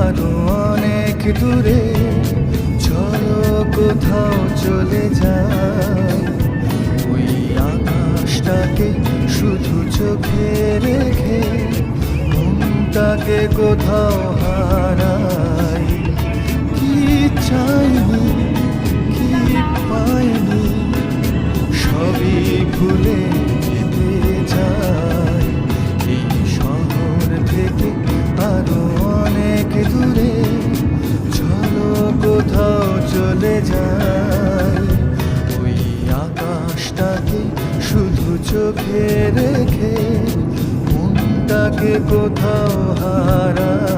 আরও অনেক দূরে। চলো কোথাও চলে যাই। ওই আকাশটাকে শুধু চোখে রেখে মনটাকে কোথাও হারাই। কি চাইনি, কি পাইনি, সবই ভুলে চোখে রেখে মনটাকে কোথাও হারাই